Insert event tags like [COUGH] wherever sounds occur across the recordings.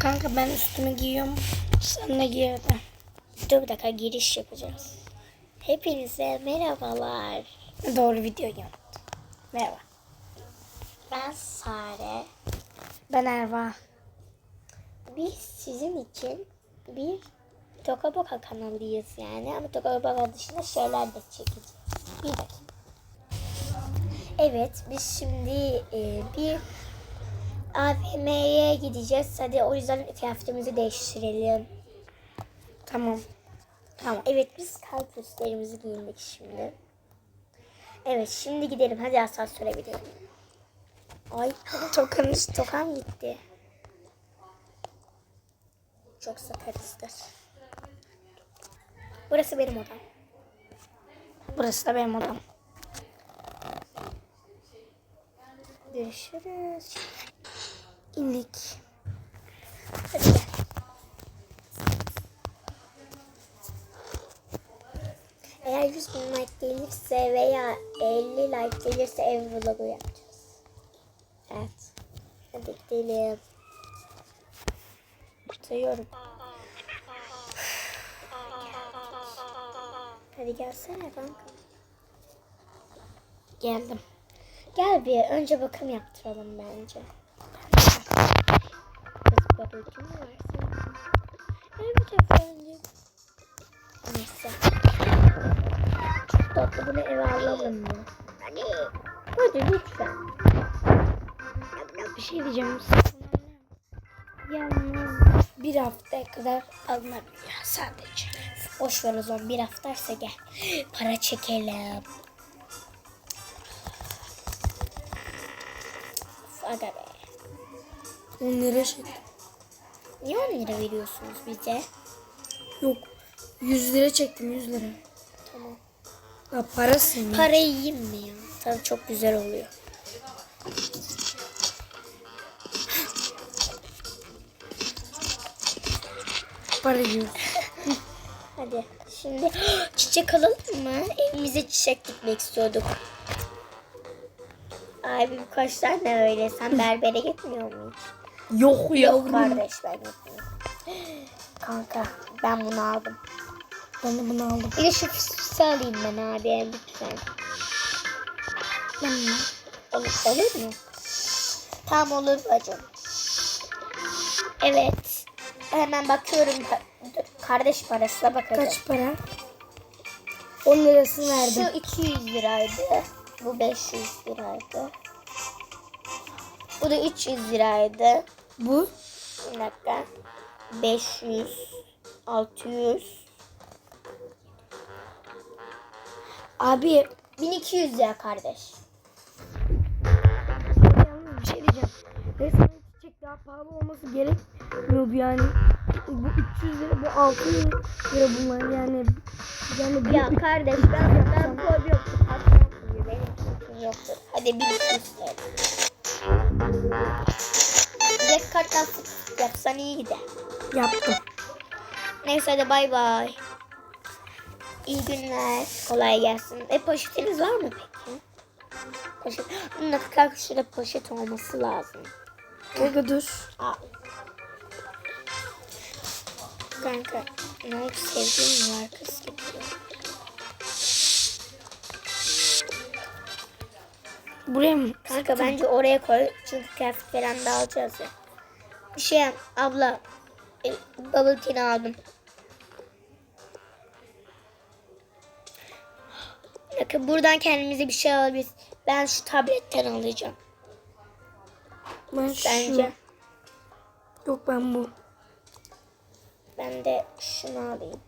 Kanka ben üstümü giyiyorum. Sen de giy hadi. Dur bir dakika giriş yapacağız. Hepinize merhabalar. Doğru videoyu yaptım. Merhaba. Ben Sare. Ben Erva. Biz sizin için bir Toka Boka kanalıyız yani. Ama Toka Boka dışında şeyler de çekeceğiz. Bir dakika. Evet biz şimdi e, bir AVM'ye gideceğiz. Hadi o yüzden kıyafetimizi değiştirelim. Tamam. Tamam. Evet biz kalp üstlerimizi giyindik şimdi. Evet şimdi gidelim. Hadi asansöre binelim. Ay [GASPS] Tokanı tokam gitti. Çok sakarızdır. Burası benim odam. Burası da benim odam. Görüşürüz. İndik. Hadi gel. Eğer 100 bin like gelirse veya 50 like gelirse ev vlogu yapacağız. Evet. Hadi gidelim. Tutuyorum. Hadi gelsene kanka. Geldim. Gel bir önce bakım yaptıralım bence. Babacığım versin. Evet efendim. Neyse. Çok tatlı bunu eve alalım mı? Hadi. Lütfen. Bir şey diyeceğim. Yalnız bir haftaya kadar alınabiliyor sadece. Boş ver o zaman bir haftaysa gel. Para çekelim. Aga be. 10 lira şey. Niye 10 lira veriyorsunuz bize? Yok. 100 lira çektim 100 lira. Tamam. Ya parasın. Parayı yiyeyim mi ya? Tabii çok güzel oluyor. Para yiyor. [LAUGHS] Hadi şimdi [GASPS] çiçek alalım mı? Evimize çiçek dikmek istiyorduk. Abi birkaç tane öyle. Sen berbere gitmiyor musun? Yok Yok yavrum. kardeş ben gitmiyorum. Kanka ben bunu aldım. Ben de bunu aldım. Bir de fısı alayım ben abi lütfen. Ben. Olur, olur mu? Tamam olur bacım. Evet. Hemen bakıyorum. Dur, Kardeş parasına bakacağım. Kaç para? 10 lirasını verdim. Şu 200 liraydı. Bu 500 liraydı. Bu da 300 liraydı. Bu? Bir dakika. 500, 600, Abi 1200 lira kardeş. yalnız bir şey diyeceğim. Resmen çiçek daha pahalı olması gerekmiyordu yani. Bu 300 lira, bu 600 lira bunlar yani. Yani bu Ya kardeş ben ben problem yok. Benim yoktur. Hadi 1200 lira. Karttan yapsan iyi gider. yaptım. Neyse hadi bay bay. İyi günler. Kolay gelsin. E poşetiniz var mı peki? Poşet. Bunun kanka şurada poşet olması lazım. Kanka dur. Al. Kanka ne mi var kız gibi. Buraya mı? Kanka bence oraya koy. Çünkü kıyafet falan da alacağız ya. Şey. Abla. E, bubble tea aldım. Bakın buradan kendimize bir şey alabiliriz. Ben şu tabletten alacağım. Ben Sence? şu. Yok ben bu. Ben de şunu alayım.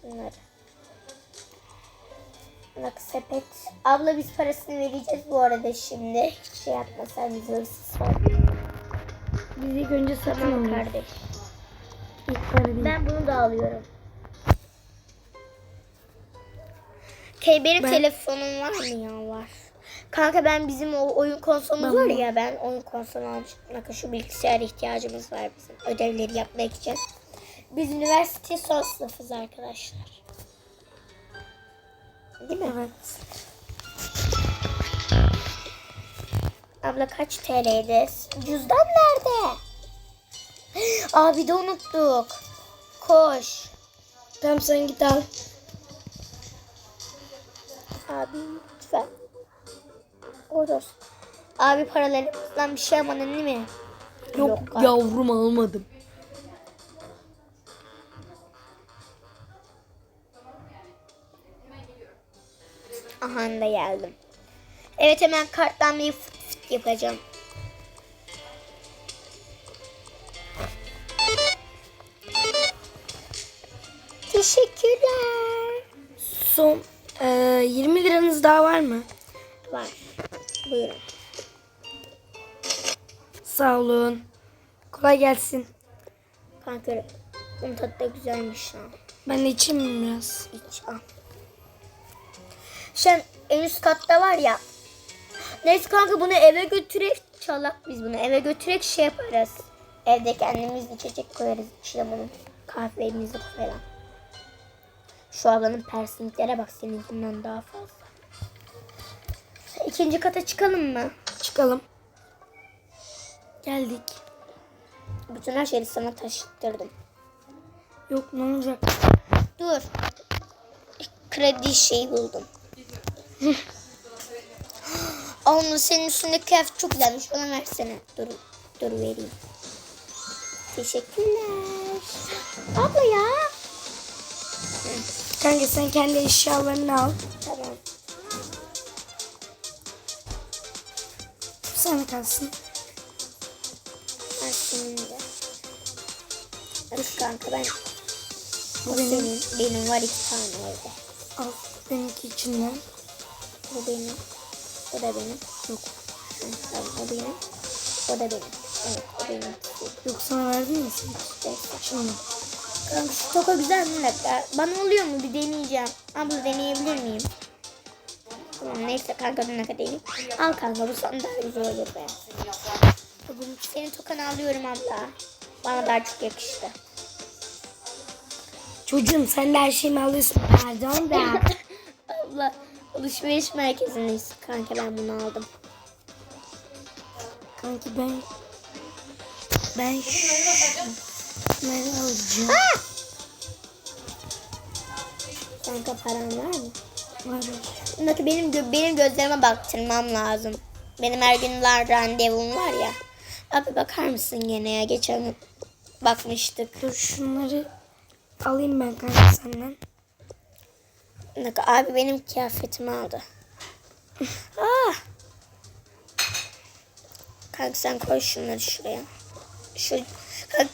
Şunları. Bak sepet. Abla biz parasını vereceğiz bu arada şimdi. Hiç şey yapma sen bizi hırsız ol. Biz ilk önce satın Tamam alıyoruz. kardeş. İlk para değil. Ben bunu da alıyorum. Te benim Ben- telefonum var mı ya var. Kanka ben bizim o oyun konsolumuz var ya ben oyun konsolu almıştım. Bakın şu bilgisayar ihtiyacımız var bizim ödevleri yapmak için. Biz üniversite son sınıfız arkadaşlar. Değil mi? Evet. Abla kaç TL'ydi? Cüzdan nerede? [GASPS] Abi de unuttuk. Koş. Tamam sen git al. Abi lütfen. Oros. Abi paralarımızdan bir şey almadın değil mi? Yok, abi. yavrum almadım. Aha da geldim. Evet hemen karttan bir fıt fıt yapacağım. Teşekkürler. Son e, 20 liranız daha var mı? Var. Buyurun. Sağ olun. Kolay gelsin. Kanka bunun tadı da güzelmiş ha. Ben içeyim mi biraz? İç al. Sen en üst katta var ya. Neyse kanka bunu eve götürek çalak biz bunu eve götürek şey yaparız. Evde kendimiz içecek koyarız içine bunun. Kahvemizi falan. Şu ablanın persinklere bak seninkinden daha fazla. İkinci kata çıkalım mı? Çıkalım. Geldik. Bütün her şeyi sana taşıttırdım. Yok ne olacak? Dur. Kredi şeyi buldum. [LAUGHS] Onun senin üstündeki kıyafet çok güzelmiş. Bana versene. Dur, dur vereyim. Teşekkürler. Abla ya. Kanka sen kendi eşyalarını al. Tamam. Sana kalsın. Ben de. Dur kanka ben. Bu benim. senin. Benim var iki tane evde. Al benimki içinden. Bu benim. O da benim. Yok. O benim. O da benim. Evet o benim. Yok sana verdim mi. Şimdi. Kanka şu toka güzel mi? Dakika. Bana oluyor mu? Bir deneyeceğim. Abla deneyebilir miyim? Tamam neyse kanka ne kadar. Al kanka bu sana daha güzel olur be. Senin tokanı alıyorum abla. Bana daha çok yakıştı. Çocuğum sen de her şeyimi alıyorsun. Pardon da. [LAUGHS] abla alışveriş merkezindeyiz. Kanka ben bunu aldım. Kanki ben ben şunları alacağım. Kanka paran var mı? Var. Bak benim gö- benim gözlerime baktırmam lazım. Benim her gün var randevum var ya. Abi bakar mısın gene ya? Geçen bakmıştık. Dur şunları alayım ben kanka senden. Abi benim kıyafetimi aldı. [LAUGHS] ah. Kanka sen koy şunları şuraya. Şu kanka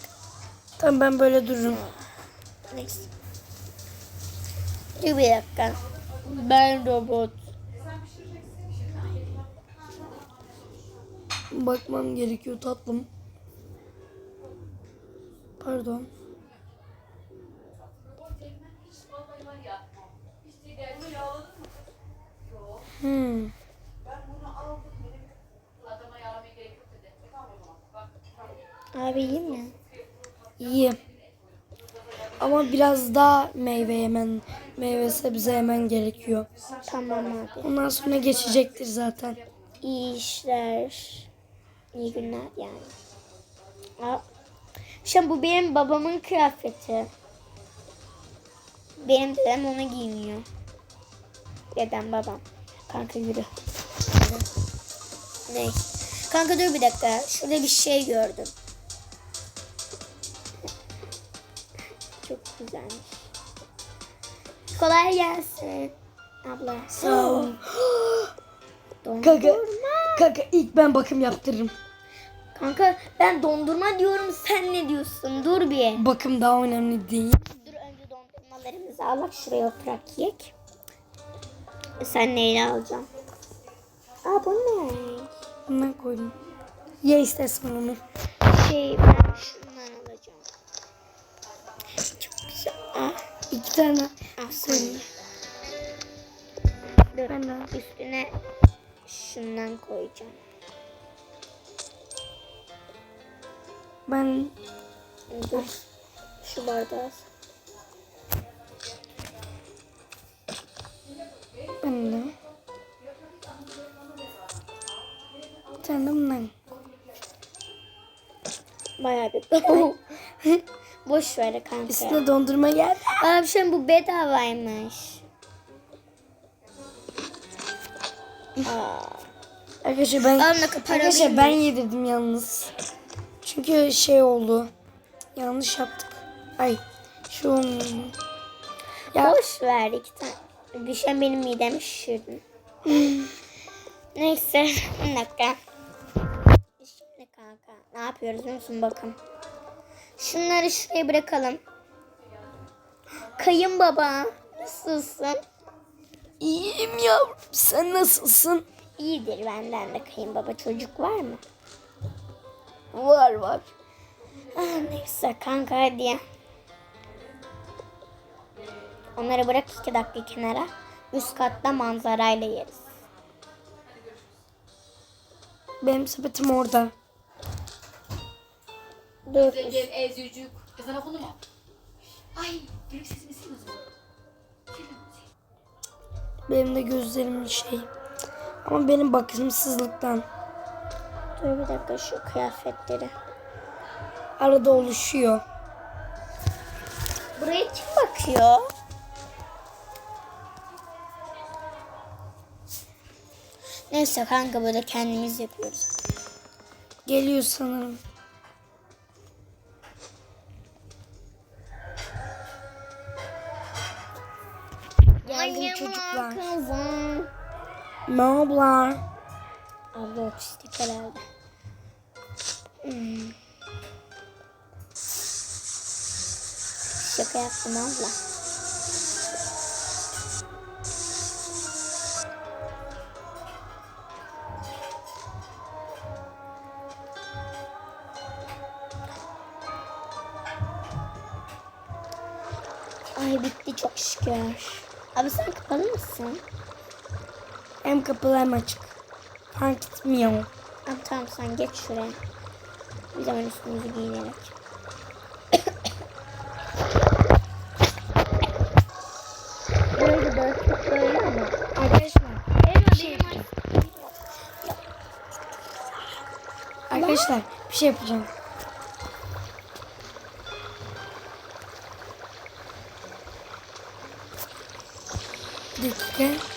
Tamam ben böyle dururum. neyse. Dur bir dakika. Ben robot. Bakmam gerekiyor tatlım. Pardon. Hmm. Abi iyi mi? İyi. Ama biraz daha meyve yemen, meyve sebze yemen gerekiyor. Tamam abi. Ondan sonra geçecektir zaten. İyi işler. İyi günler yani. Aa, Şimdi bu benim babamın kıyafeti. Benim dedem onu giymiyor. Dedem babam. Kanka yürü. Yürü. Ne? Kanka dur bir dakika. Şurada bir şey gördüm. Çok güzelmiş. Kolay gelsin. Abla. Sağ ol. [GASPS] Dondurma. Kanka, kanka ilk ben bakım yaptırırım. Kanka ben dondurma diyorum sen ne diyorsun? Dur bir. Bakım daha önemli değil. Dur önce dondurmalarımızı al bak şuraya oturak yiyek. Sen neyle alacaksın? Aa bu ne? Bundan koydum. Ye istersen onu. Şey ben şundan alacağım. Çok güzel. Ah, İki tane. al sen. Dur Ben de. üstüne şundan koyacağım. Ben Dur. Şu bardağı. Ben de. tane de bundan. Bayağı bir. [LAUGHS] Boş ver kanka. Üstüne dondurma geldi. Abi şimdi bu bedavaymış. Arkadaşlar ben arkadaşlar ben yedirdim yalnız. Çünkü şey oldu. Yanlış yaptık. Ay şu? Ya Boş ver iki tane. Düşen benim midemi şişirdin. [LAUGHS] Neyse. Bir dakika. Şimdi kanka ne yapıyoruz biliyor musun bakın. Şunları şuraya bırakalım. Kayınbaba nasılsın? iyiyim yavrum. Sen nasılsın? İyidir benden de kayınbaba. Çocuk var mı? Var var. Ah, neyse kanka hadi. Onları bırak iki dakika kenara. Üst katta manzarayla yeriz. Benim sepetim orada. Dur. Gel ezücük. Ezan okundu mu? Ay benim sesimi sil o zaman. Benim de gözlerimin şey. Ama benim bakımsızlıktan. Dur bir dakika şu kıyafetleri. Arada oluşuyor. Buraya kim bakıyor? Neyse kanka böyle kendimiz yapıyoruz. Geliyor sanırım. Geldim çocuklar. Kızım. Merhabalar. Abla otistik herhalde. Hmm. Şaka yaptım abla. Hem açık. Fark etmiyor. Abi tamam sen geç şuraya. Bir zaman üstümüzü giyinerek. Böyle dağıtıp böyle ama. Arkadaşlar. Eyvah şey yapacağım. Arkadaşlar bir şey yapacağım. Bir dakika.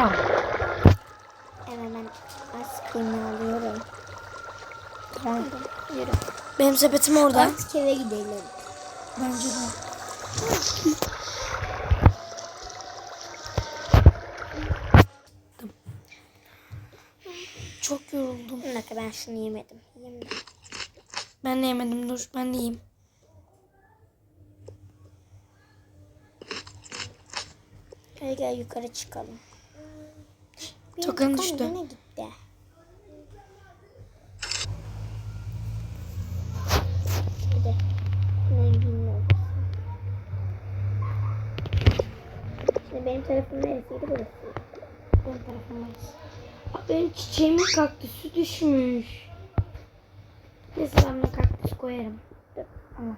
Ya. Hemen ben az kıyma alıyorum. Tamam. Yürü. Benim sepetim orada. Artık eve gidelim. Bence de. Çok yoruldum. Bir dakika ben şunu yemedim. De. Ben de yemedim dur ben de yiyeyim. Gel gel yukarı çıkalım. Benim Tokan tokan düştü. yine gitti. Hadi. Rengin olsun. Şimdi benim tarafım neresiydi burası? Benim tarafımdayız. Aa, Benim çiçeğimin kaktüsü düşmüş. Neyse ben buna kaktüs koyarım. Ama.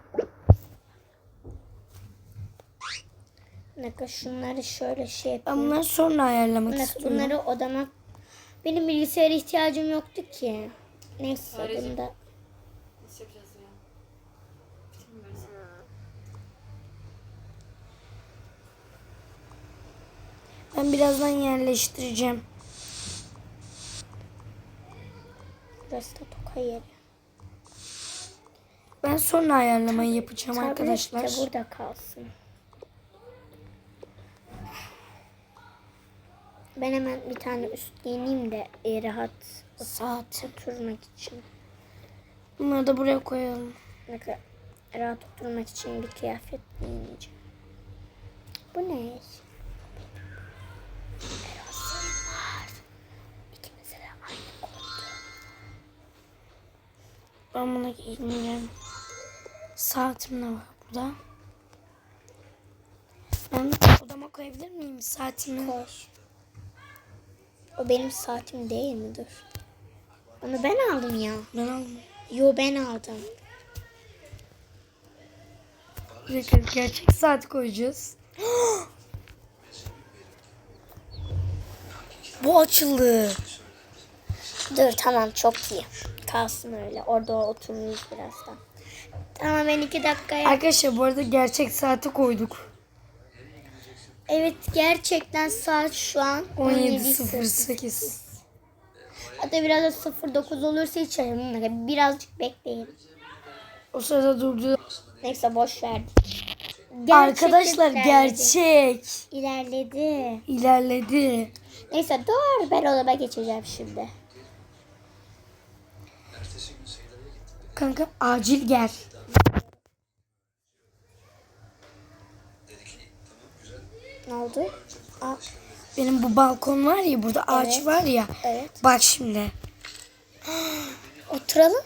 Dakika şunları şöyle şey Ben yapayım. bunları sonra ayarlamak dakika, istiyorum. bunları odama... Benim bilgisayara ihtiyacım yoktu ki. Neyse Öylece. bunu da... Nasıl yapacağız ya? Bilmiyoruz. Ben birazdan yerleştireceğim. Burası da toka yeri. Ben sonra ayarlamayı yapacağım Tablet arkadaşlar. de burada kalsın. Ben hemen bir tane üst giyineyim de e, rahat Saat. oturmak için. Bunları da buraya koyalım. Ne kadar rahat oturmak için bir kıyafet giyineceğim. Bu ne? Eros'un var. İkimize de aynı koltu. Ben bunu giyineceğim. Saatim de var burada. koyabilir miyim saatimi? Koş. O benim saatim değil mi? Dur. Onu ben aldım ya. Ben aldım. Yo ben aldım. Gerçek saat koyacağız. [GASPS] [GASPS] Bu açıldı. Dur tamam çok iyi. Kalsın öyle. Orada otururuz birazdan. Tamam ben iki dakikaya. Arkadaşlar bu arada gerçek saati koyduk. Evet gerçekten saat şu an 17.08. 17.08. Hatta biraz da 09 olursa hiç önemli. Birazcık bekleyin. O sırada durdu. Neyse boş verdik. Arkadaşlar ilerledi. gerçek. İlerledi. İlerledi. Neyse dur ben odama geçeceğim şimdi. Kanka acil gel. Ne oldu? Aa, Benim bu balkon var ya burada ağaç Evet. var ya. evet. Bak şimdi. [GASPS] Oturalım.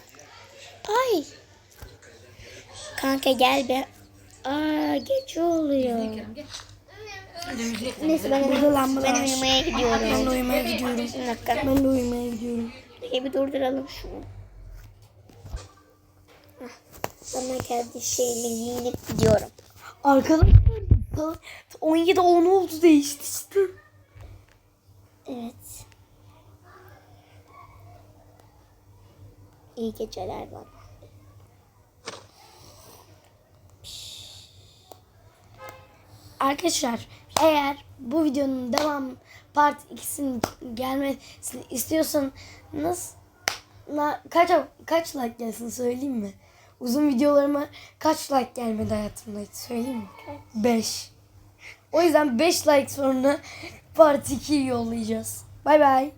Ay. Kanka gel be. Aa gece oluyor. Neyse ben, Burada lambalar ben var. uyumaya Ben de gidiyorum. uyumaya gidiyorum. Bir dakika. Ben de uyumaya gidiyorum. İyi bir durduralım şunu. Hah, Bana kendi şeyle giyinip gidiyorum. Arkadaşlar saat 17 10 oldu değişti işte. Evet. İyi geceler bana. Arkadaşlar eğer bu videonun devam part 2'sinin gelmesini istiyorsanız na, kaç kaç like gelsin söyleyeyim mi? Uzun videolarıma kaç like gelmedi hayatımda hiç söyleyeyim mi? 5. O yüzden 5 like sonra part 2'yi yollayacağız. Bay bay.